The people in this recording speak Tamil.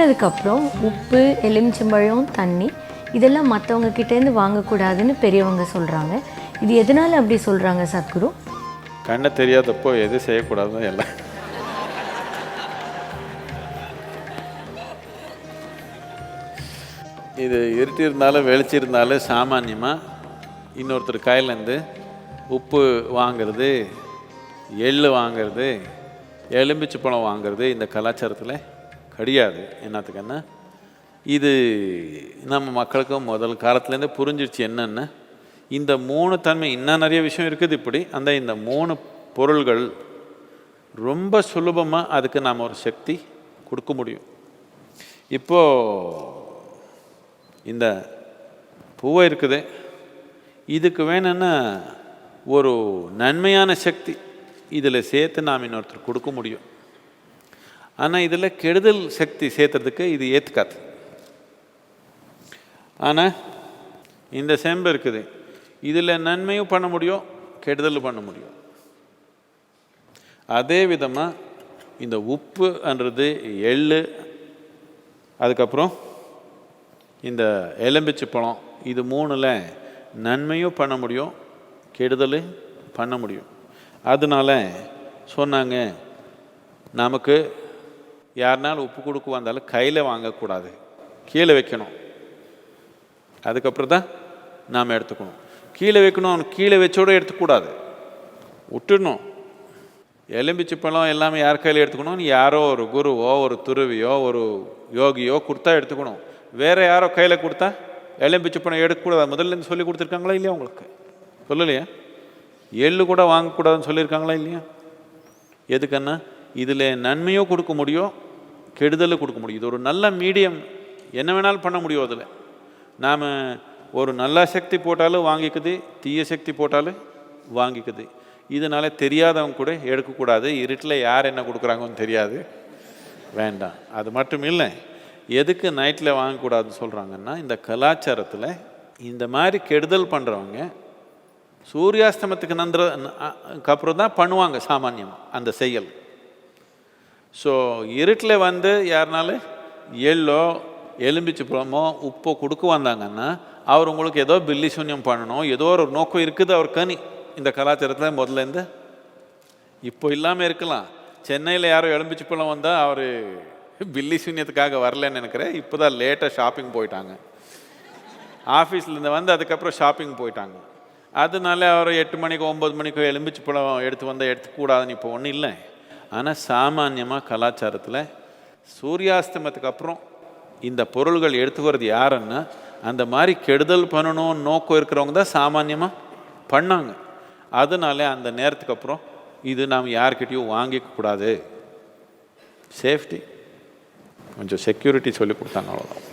பண்ணதுக்கப்புறம் உப்பு எலுமிச்சம்பழம் தண்ணி இதெல்லாம் மற்றவங்க கிட்டேருந்து வாங்கக்கூடாதுன்னு பெரியவங்க சொல்கிறாங்க இது எதனால் அப்படி சொல்கிறாங்க சத்குரு? கண்ணை தெரியாதப்போ எது செய்யக்கூடாதுன்னு எல்லாம் இது இருட்டிருந்தாலும் வெளிச்சிருந்தாலும் இருந்தாலும் சாமானியமாக இன்னொருத்தர் கையிலேருந்து உப்பு வாங்குறது எள் வாங்குறது எலும்பிச்சு பழம் வாங்குறது இந்த கலாச்சாரத்தில் கிடையாது என்னத்துக்குன்னா இது நம்ம மக்களுக்கும் முதல் காலத்துலேருந்தே புரிஞ்சிருச்சு என்னென்ன? இந்த மூணு தன்மை இன்னும் நிறைய விஷயம் இருக்குது இப்படி. அந்த இந்த மூணு பொருள்கள் ரொம்ப சுலபமாக அதுக்கு நாம் ஒரு சக்தி கொடுக்க முடியும். இப்போது இந்த பூவை இருக்குது. இதுக்கு வேணும்னா ஒரு நன்மையான சக்தி இதில் சேர்த்து நாம் இன்னொருத்தர் கொடுக்க முடியும். ஆனால் இதில் கெடுதல் சக்தி சேர்த்துறதுக்கு இது ஏற்றுக்காது ஆனால் இந்த செம்பு இருக்குது. இதில் நன்மையும் பண்ண முடியும் கெடுதலும் பண்ண முடியும். அதே விதமாக இந்த உப்புன்றது எள்ளு அதுக்கப்புறம் இந்த எலும்பிச்சு பழம் இது மூணில் நன்மையும் பண்ண முடியும் கெடுதல் பண்ண முடியும். அதனால சொன்னாங்க நமக்கு யாருனாலும் உப்பு கொடுக்க வந்தாலும் கையில் வாங்கக்கூடாது. கீழே வைக்கணும். அதுக்கப்புறம் தான் நாம் எடுத்துக்கணும். கீழே வைக்கணும் கீழே வச்சோட எடுத்துக்கூடாது. விட்டுடணும். எலும்பிச்சை பழம் எல்லாமே யார் கையில் எடுத்துக்கணும் யாரோ ஒரு குருவோ ஒரு துருவியோ ஒரு யோகியோ கொடுத்தா எடுத்துக்கணும். வேறு யாரோ கையில் கொடுத்தா எலும்பிச்சை பழம் எடுக்கக்கூடாது. முதல்ல இருந்து சொல்லி கொடுத்துருக்காங்களா இல்லையா உங்களுக்கு? சொல்லலையா? எள்ளு கூட வாங்கக்கூடாதுன்னு சொல்லியிருக்காங்களா இல்லையா? எதுக்குன்னா இதில் நன்மையும் கொடுக்க முடியும் கெடுதல் கொடுக்க முடியும். இது ஒரு நல்ல மீடியம். என்ன வேணாலும் பண்ண முடியும் அதில். நாம் ஒரு நல்ல சக்தி போட்டாலும் வாங்கிக்குது தீய சக்தி போட்டாலும் வாங்கிக்குது. இதனால் தெரியாதவங்க கூட எடுக்கக்கூடாது. இருட்டில் யார் என்ன கொடுக்குறாங்கன்னு தெரியாது. வேண்டாம். அது மட்டும் இல்லை எதுக்கு நைட்டில் வாங்கக்கூடாதுன்னு சொல்கிறாங்கன்னா இந்த கலாச்சாரத்தில் இந்த மாதிரி கெடுதல் பண்ணுறவங்க சூரியாஸ்தமத்துக்கு நன்ற அப்புறம் தான் பண்ணுவாங்க சாமானியம் அந்த செயல். ஸோ இருட்டில் வந்து யாருனாலும் எள்ளோ எலும்பிச்சு பழமோ உப்போ கொடுக்க வந்தாங்கன்னா அவர் உங்களுக்கு ஏதோ பில்லி சூன்யம் பண்ணணும். ஏதோ ஒரு நோக்கம் இருக்குது அவர் கனி. இந்த கலாச்சாரத்தில் முதல்ல இருந்து. இப்போ இல்லாமல் இருக்கலாம். சென்னையில் யாரோ எலும்பிச்சு பழம் வந்தால் அவர் பில்லி சூன்யத்துக்காக வரலன்னு நினைக்கிறேன். இப்போ தான் லேட்டாக ஷாப்பிங் போயிட்டாங்க. ஆஃபீஸ்லேருந்து வந்து அதுக்கப்புறம் ஷாப்பிங் போயிட்டாங்க. அதனால அவர் எட்டு மணிக்கு ஒம்பது மணிக்கோ எலும்பிச்சு பழம் எடுத்து வந்தால் எடுத்துக்கூடாதுன்னு இப்போ ஒன்றும் இல்லை. ஆனால் சாமானியமாக கலாச்சாரத்தில் சூரியாஸ்தமத்துக்கு அப்புறம் இந்த பொருள்கள் எடுத்துக்கிறது யாருன்னா அந்த மாதிரி கெடுதல் பண்ணணும் நோக்கம் இருக்கிறவங்க தான் சாமானியமாக பண்ணாங்க. அதனால அந்த நேரத்துக்கு அப்புறம் இது நாம் யார்கிட்டையும் வாங்கிக்க கூடாது. சேஃப்டி. கொஞ்சம் செக்யூரிட்டி சொல்லி கொடுத்தாங்க அவ்வளோதான்